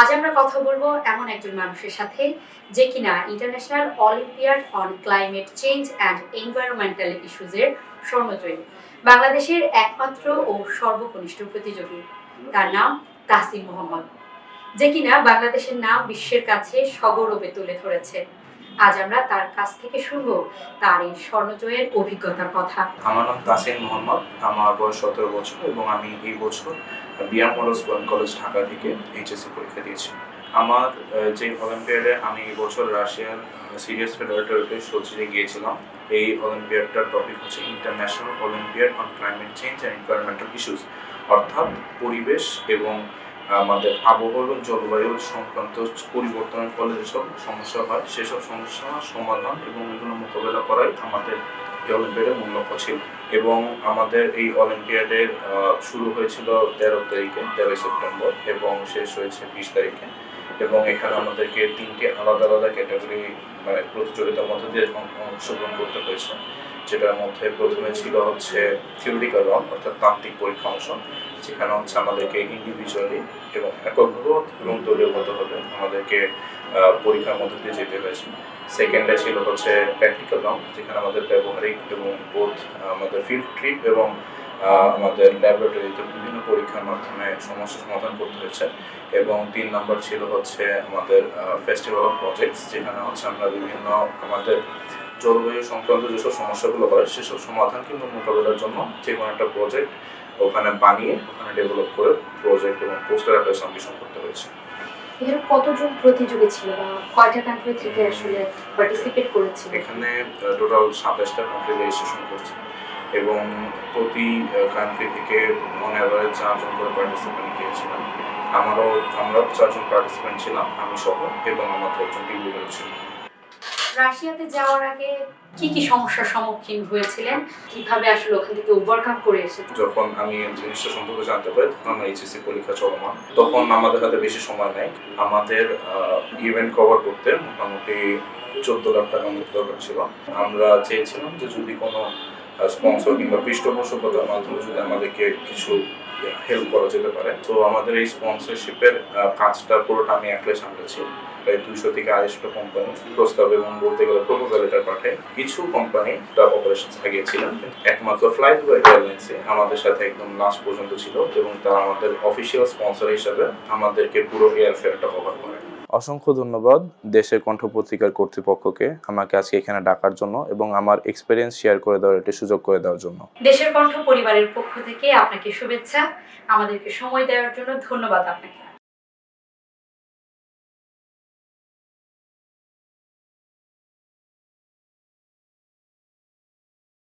আজ আমরা কথা বলব এমন একজন মানুষের সাথে যে কিনা international olympiad on climate change and environmental ইস্যুজের স্বর্ণজয়ী বাংলাদেশের একমাত্র ও সর্বকনিষ্ঠ প্রতিযোগী। তার নাম তাসিম মোহাম্মদ, যে কিনা বাংলাদেশের নাম বিশ্বের কাছে সগৌরবে তুলে ধরেছে। আজ আমরা তার কাছ থেকে শুনব তার এই স্বর্ণজয়ের অভিজ্ঞতার কথা। আমার নাম তাসিন মোহাম্মদ। আমার বয়স সতেরো বছর এবং আমি এই বছর বিয়ার মডেলস কলেজ ঢাকা থেকে এইচএসসি পরীক্ষা দিয়েছি। আমার যে অলিম্পিয়াডে আমি এই বছর রাশিয়ার সিরিয়াস ফেডারেটরকে সচিয়ে গিয়েছিলাম, এই অলিম্পিয়াডটার টপিক হচ্ছে international olympiad on climate change and environmental issues অর্থাৎ পরিবেশ এবং আমাদের আবহাওয়া এবং জলবায়ু সংক্রান্ত পরিবর্তনের ফলে যেসব সমস্যা হয়, সেসব সমস্যা সমাধান এবং এগুলো মোকাবেলা করাই আমাদের এই অলিম্পিয়াডের মূল লক্ষ্য ছিল। এবং আমাদের এই অলিম্পিয়াডের শুরু হয়েছিল তেরো তারিখে, তেরোই সেপ্টেম্বর এবং শেষ হয়েছে বিশ তারিখে। এবং এখানে আমাদেরকে তিনটি আলাদা আলাদা ক্যাটাগরি মানে প্রতিযোগিতার মধ্যে দিয়ে অংশগ্রহণ করতে হয়েছে। যেটার মধ্যে প্রথমে ছিল হচ্ছে থিওরিটিক্যাল রাউন্ড অর্থাৎ তান্ত্রিক পরীক্ষা অংশ, যেখানে হচ্ছে আমাদেরকে ইন্ডিভিজুয়ালি এবং এককভাবে এবং দলীয়গতভাবে আমাদেরকে পরীক্ষার মধ্যে দিয়ে যেতে হয়েছে। সেকেন্ডে ছিল হচ্ছে প্র্যাকটিক্যাল রাউন্ড যেখানে আমাদের ব্যবহারিক এবং বোধ, আমাদের ফিল্ড ট্রিপ এবং আমাদের ল্যাবরেটরিতে বিভিন্ন পরীক্ষার মাধ্যমে সমস্যা সমাধান করতে হয়েছে এবং তিন নম্বর ছিল হচ্ছে আমাদের ফেস্টিভ্যাল অফ প্রজেক্টস যেখানে হচ্ছে আমরা বিভিন্ন আমাদের জলবায়ু সংক্রান্ত যেসব সমস্যাগুলো হয় সেসব সমাধান কিন্তু মোকাবেলার জন্য যে কোনো একটা প্রজেক্ট ওখানে বানিয়ে ওখানে ডেভেলপ করে প্রজেক্ট এবং পোস্টার আকারে সাবমিশন করতে হয়েছে। এর কতজন প্রতিযোগী ছিল বা কয়টা কান্ট্রি থেকে আসলে পার্টিসিপেট করেছিল? এখানে টোটাল সাতাশটা কান্ট্রি রেজিস্ট্রেশন করছে। এবং প্রতি কান্ট্রি থেকে অন অ্যাভারেজ চারজন করে পার্টিসিপেন্ট গিয়েছিলাম। আমারও আমরাও চারজন পার্টিসিপেন্ট ছিলাম আমি সহ এবং আমার একজন টিম লিডার ছিল। রাশিয়াতে যাওয়ার আগে কি কি সমস্যার সম্মুখীন হয়েছিলেন? কীভাবে আসলে ওখান থেকে ওভারকাম করে যখন আমি জিনিসটা সম্পর্কে জানতে পারি তখন আমার এইচএসসি পরীক্ষা চলমান। তখন আমাদের হাতে বেশি সময় নেই। আমাদের ইভেন্ট কভার করতে মোটামুটি চোদ্দ লাখ টাকা মতো দরকার ছিল। আমরা চেয়েছিলাম যে যদি কোনো স্পন্সর কিংবা পৃষ্ঠপোষকতার মাধ্যমে যদি আমাদেরকে কিছু হেল্প করা যেতে পারে। তো আমাদের এই স্পন্সরশিপের কাজটা পুরোটা আমি একলাই সামলেছি। প্রায় দুইশো থেকে আড়াইশোটা কোম্পানি প্রস্তাব এবং বলতে গেলে প্রপোজাল লেটার পাঠায়। কিছু কোম্পানি তার অপারেশন গিয়েছিলেন একমাত্র ফ্লাইট ওয়াই এয়ারলাইন্সে আমাদের সাথে একদম লাস্ট পর্যন্ত ছিল এবং তারা আমাদের অফিসিয়াল স্পন্সর হিসাবে আমাদেরকে পুরো এয়ার ফেয়ারটা কভার করে। অসংখ্য ধন্যবাদ দেশের কণ্ঠ পত্রিকার কর্তৃপক্ষকে আমাকে আজকে এখানে ডাকার জন্য এবং আমার এক্সপিরিয়েন্স শেয়ার করে দেওয়ার একটি সুযোগ করে দেওয়ার জন্য। দেশের কণ্ঠ পরিবারের পক্ষ থেকে আপনাকে শুভেচ্ছা, আমাদেরকে সময় দেওয়ার জন্য ধন্যবাদ আপনাকে।